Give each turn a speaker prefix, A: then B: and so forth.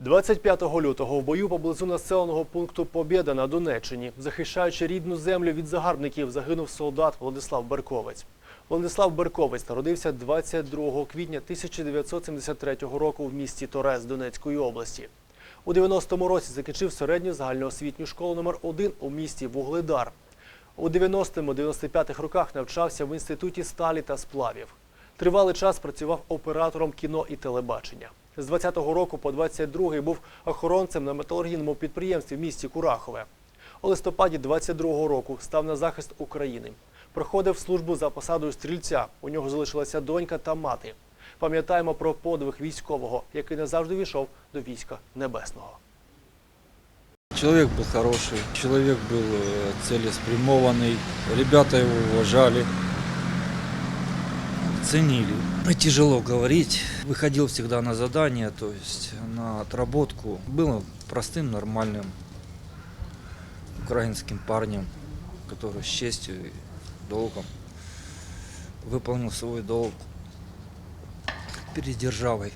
A: 25 лютого в бою поблизу населеного пункту Побєда на Донеччині, захищаючи рідну землю від загарбників, загинув солдат Владислав Берковець. Владислав Берковець народився 22 квітня 1973 року в місті Торез Донецької області. У 90-му році закінчив середню загальноосвітню школу номер 1 у місті Вугледар. У 90-95-х роках навчався в інституті сталі та сплавів. Тривалий час працював оператором кіно і телебачення. З 20-го року по 22-й був охоронцем на металургійному підприємстві в місті Курахове. У листопаді 22-го року став на захист України. Проходив службу за посадою стрільця. У нього залишилася донька та мати. Пам'ятаємо про подвиг військового, який не завжди війшов до війська небесного.
B: Человек был хороший, человек был э, целеспрямованный, ребята его уважали, Ценили. Тяжело говорить, выходил всегда на задание, то есть на отработку. Был простым, нормальным украинским парнем, который с честью и долгом выполнил свой долг перед державой.